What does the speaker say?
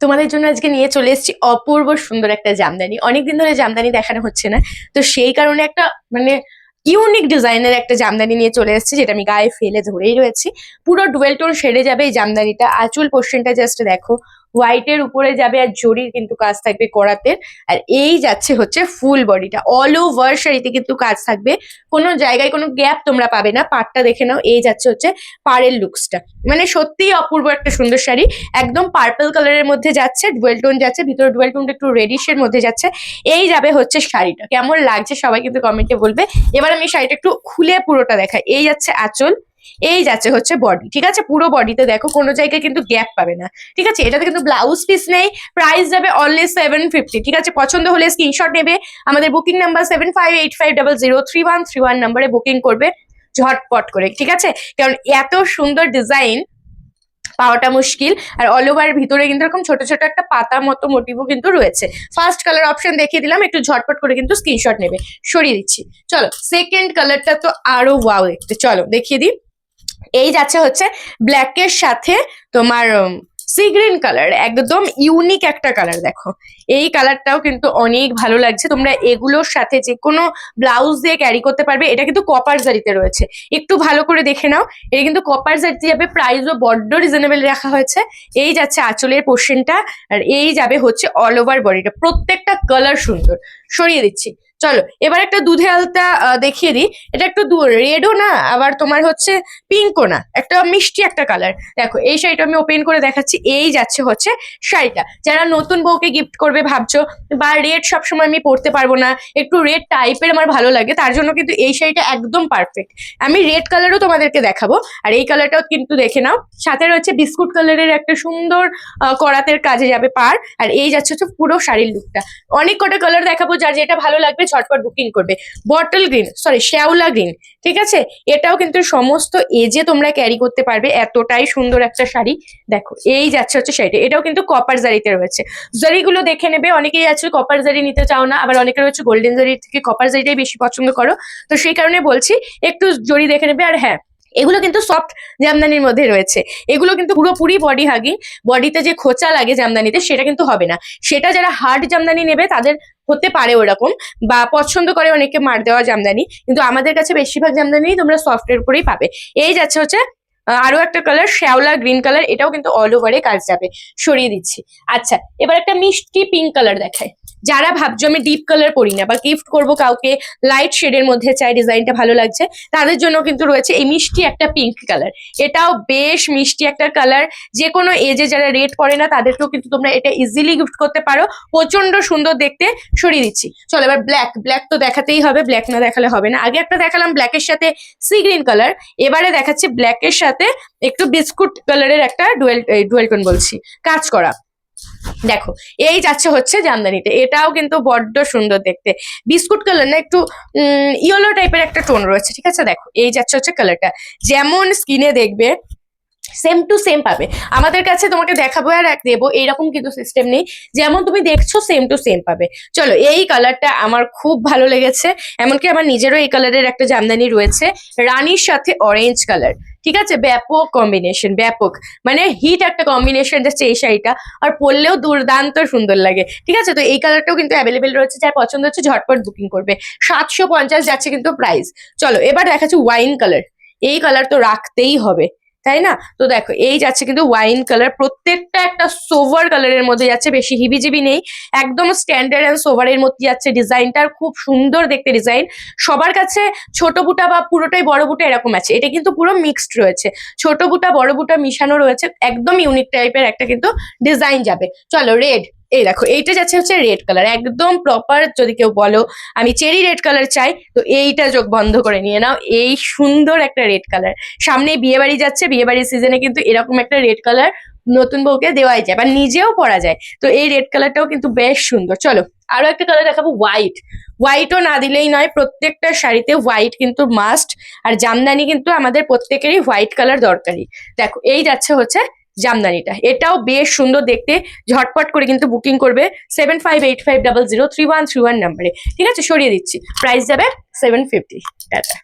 তোমাদের জন্য আজকে নিয়ে চলে এসেছি অপূর্ব সুন্দর একটা জামদানি। অনেকদিন ধরে জামদানি দেখানো হচ্ছে না। তো সেই কারণে একটা মানে ইউনিক ডিজাইনের একটা জামদানি নিয়ে চলে এসেছি, যেটা আমি গায়ে ফেলে ধরেই রয়েছি। পুরো ডুয়েল টোন সেরে যাবে এই জামদানিটা। আঁচল পোর্শনটা জাস্ট দেখো। হোয়াইটের উপরে যাবে আর জরির কিন্তু কাজ থাকবে করাতের আর এই যাচ্ছে হচ্ছে ফুল বডিটা অল ওভার শাড়িতে কিন্তু কাজ থাকবে। কোনো জায়গায় কোনো গ্যাপ তোমরা পাবে না। পাড়টা দেখে নাও, এই যাচ্ছে হচ্ছে পাড়ের লুকসটা মানে সত্যিই অপূর্ব একটা সুন্দর শাড়ি। একদম পার্পল কালারের মধ্যে যাচ্ছে ডুয়েল টোন যাচ্ছে, ভিতরে ডুয়েল টোনটা একটু রেডিশের মধ্যে যাচ্ছে। এই যাবে হচ্ছে শাড়িটা। কেমন লাগছে সবাই কিন্তু কমেন্টে বলবে। এবার আমি শাড়িটা একটু খুলে পুরোটা দেখাই। এই যাচ্ছে আঁচল। এই যাচ্ছে হচ্ছে বডি ঠিক আছে? পুরো বডিতে দেখো, কোনো জায়গায় কিন্তু গ্যাপ পাবে না, ঠিক আছে? এটাতে কিন্তু ব্লাউজ পিস নেই প্রাইস যাবে অনলি সেভেন ফিফটি ঠিক আছে? পছন্দ হলে স্ক্রিনশট নেবে, আমাদের booking number seven five eight five double zero three one three one নাম্বারে বুকিং করবে, ঝটপট করে, ঠিক আছে? কারণ এত সুন্দর ডিজাইন পাওয়াটা মুশকিল, আর অল ওভার ভিতরে কিন্তু এরকম ছোট ছোট একটা পাতা মতো মোটিভও কিন্তু রয়েছে। ফার্স্ট কালার অপশন দেখিয়ে দিলাম, একটু ঝটপট করে কিন্তু স্ক্রিনশট নেবে, সরিয়ে দিচ্ছি। চলো সেকেন্ড কালারটা তো আরও ওয়াও দেখতে, চলো, দেখিয়ে দিই। এই যাচ্ছে হচ্ছে ব্ল্যাকের সাথে তোমার সি গ্রিন কালার একদম ইউনিক একটা কালার দেখো। এই কালারটাও কিন্তু অনেক ভালো লাগছে। তোমরা এগুলোর সাথে যে কোনো ব্লাউজ দিয়ে ক্যারি করতে পারবে। এটা কিন্তু কপার জারিতে রয়েছে। একটু ভালো করে দেখে নাও। এটা কিন্তু কপার জারিতে যাবে প্রাইসও বড্ড রিজনেবল রাখা হয়েছে। এই যাচ্ছে আঁচলের পোর্শনটা আর এই যাবে হচ্ছে অল ওভার বডিটা প্রত্যেকটা কালার সুন্দর। সরিয়ে দিচ্ছি। চলো, এবার একটা দুধে আলতা দেখিয়ে দিই। এটা একটু রেডও না, আবার তোমার হচ্ছে পিঙ্কও না। একটা মিষ্টি একটা কালার দেখো, এই শাড়িটা আমি ওপেন করে দেখাচ্ছি। এই যাচ্ছে হচ্ছে শাড়িটা। যারা নতুন বউকে গিফট করবে ভাবছ, বা রেড সবসময় আমি পরতে পারব না, একটু রেড টাইপের আমার ভালো লাগে, তার জন্য কিন্তু এই শাড়িটা একদম পারফেক্ট আমি রেড কালারও তোমাদেরকে দেখাবো, আর এই কালারটাও কিন্তু দেখে নাও। সাথে রয়েছে বিস্কুট কালারের একটা সুন্দর করাতের কাজে যাবে পার। আর এই যাচ্ছে হচ্ছে পুরো শাড়ির লুকটা অনেক কটা কালার দেখাবো, যার যেটা ভালো লাগবে ঝটপট বুকিং করবে। বটল গ্রিন সরি শ্যাওলা গ্রিন ঠিক আছে? এটাও কিন্তু সমস্ত এজে তোমরা ক্যারি করতে পারবে, এতটাই সুন্দর একটা শাড়ি। দেখো, এই যাচ্ছে হচ্ছে শাড়িটা। এটাও কিন্তু কপার জারিতে রয়েছে। জারিগুলো দেখে নেবে, অনেকেই আছে কপার জারি নিতে চাও না, আবার অনেকে রয়েছে গোল্ডেন জারি থেকে কপার জারিটাই বেশি পছন্দ করো। তো সেই কারণে বলছি, একটু জড়ি দেখে নেবে, আর হ্যাঁ এগুলো কিন্তু সফট জামদানির মধ্যে রয়েছে। এগুলো কিন্তু পুরোপুরি বডি হাগিং বডিতে যে খোঁচা লাগে জামদানিতে সেটা কিন্তু হবে না। সেটা যারা হার্ড জামদানি নেবে তাদের হতে পারে ওরকম বা পছন্দ করে অনেকে মার দেওয়া জামদানি, কিন্তু আমাদের কাছে বেশিরভাগ জামদানি তোমরা সফটের উপরেই পাবে। এই যাচ্ছে হচ্ছে আরও একটা কালার শ্যাওলা গ্রিন কালার এটাও কিন্তু অল ওভারে কাজ যাবে। সরিয়ে দিচ্ছি। আচ্ছা এবার একটা মিষ্টি পিঙ্ক কালার দেখায় যারা ভাবছ আমি ডিপ কালার পরি না বা গিফট করব কাউকে লাইট শেডের মধ্যে চাই ডিজাইনটা ভালো লাগছে, তাদের জন্য কিন্তু রয়েছে এই মিষ্টি একটা পিঙ্ক কালার এটাও বেশ মিষ্টি একটা কালার যে কোনো এজে যারা রেড পড়ে না, তাদেরকেও কিন্তু তোমরা এটা ইজিলি গিফট করতে পারো। প্রচণ্ড সুন্দর দেখতে। সরিয়ে দিচ্ছি। চলো এবার ব্ল্যাক ব্ল্যাক তো দেখাতেই হবে ব্ল্যাক না দেখালে হবে না। আগে একটা দেখালাম ব্ল্যাকের সাথে সি গ্রিন কালার এবারে দেখাচ্ছি ব্ল্যাকের সাথে একটু বিস্কুট কালারের একটা ডুয়েল ডুয়েল টোন বলছি। কাজ করা। দেখো, এই যাচ্ছে হচ্ছে জামদানিতে। এটাও কিন্তু বড্ড সুন্দর দেখতে। বিস্কুট কালার না, একটু ইয়েলো টাইপের একটা টোন রয়েছে, ঠিক আছে? দেখো, এই যাচ্ছে হচ্ছে কালারটা যেমন স্কিনে দেখবে সেম টু সেম পাবে। আমাদের কাছে তোমাকে দেখাবো আর এক দেবো এইরকম কিন্তু সিস্টেম নেই। যেমন তুমি দেখছ সেম টু সেম পাবে। চলো, এই কালারটা আমার খুব ভালো লেগেছে, এমনকি আমার নিজেরও এই কালারের একটা জামদানি রয়েছে, রানীর সাথে অরেঞ্জ কালার ঠিক আছে? ব্যাপক কম্বিনেশন ব্যাপক। মানে হিট একটা কম্বিনেশন যাচ্ছে এই শাড়িটা। আর পরলেও দুর্দান্ত সুন্দর লাগে। ঠিক আছে? তো এই কালারটাও কিন্তু অ্যাভেলেবেল রয়েছে, যার পছন্দ হচ্ছে ঝটপট বুকিং করবে। সাতশো পঞ্চাশ যাচ্ছে কিন্তু প্রাইস চলো, এবার দেখাচ্ছি ওয়াইন কালার এই কালার তো রাখতেই হবে। তাই না? তো দেখো, এই যাচ্ছে কিন্তু ওয়াইন কালার প্রত্যেকটা একটা সোভার কালারের মধ্যে যাচ্ছে, বেশি হিবিজিবি নেই। একদম স্ট্যান্ডার্ড অ্যান্ড সোভারের মধ্যে যাচ্ছে ডিজাইনটার খুব সুন্দর দেখতে ডিজাইন সবার কাছে ছোট বুটা বা পুরোটাই বড় বুটা এরকম আছে। এটা কিন্তু পুরো মিক্সড রয়েছে। ছোট বুটা, বড় বুটা মিশানো রয়েছে। একদম ইউনিক টাইপের একটা কিন্তু ডিজাইন যাবে। চলো রেড এই দেখো, এইটা যাচ্ছে হচ্ছে রেড কালার একদম প্রপার যদি কেউ বলো, আমি চেরি রেড কালার চাই, তো এইটা চোখ বন্ধ করে নিয়ে নাও, এই সুন্দর একটা রেড কালার সামনে বিয়ে বাড়ি যাচ্ছে বিয়ে বাড়ির সিজনে কিন্তু এরকম একটা রেড কালার নতুন বউকে দেওয়াই যায় বা নিজেও পরা যায়। তো এই রেড কালারটাও কিন্তু বেশ সুন্দর। চলো, আরও একটা কালার দেখাবো হোয়াইট হোয়াইটও না দিলেই নয়, প্রত্যেকটা শাড়িতে হোয়াইট কিন্তু মাস্ট আর জামদানি কিন্তু আমাদের প্রত্যেকেরই হোয়াইট কালার দরকারি দেখো, এই যাচ্ছে হচ্ছে জামদানিটা। এটাও বেশ সুন্দর দেখতে। ঝটপট করে কিন্তু বুকিং করবে seven five eight five double zero three one three one নাম্বারে ঠিক আছে? সরিয়ে দিচ্ছি। প্রাইস যাবে সেভেন ফিফটি টাটা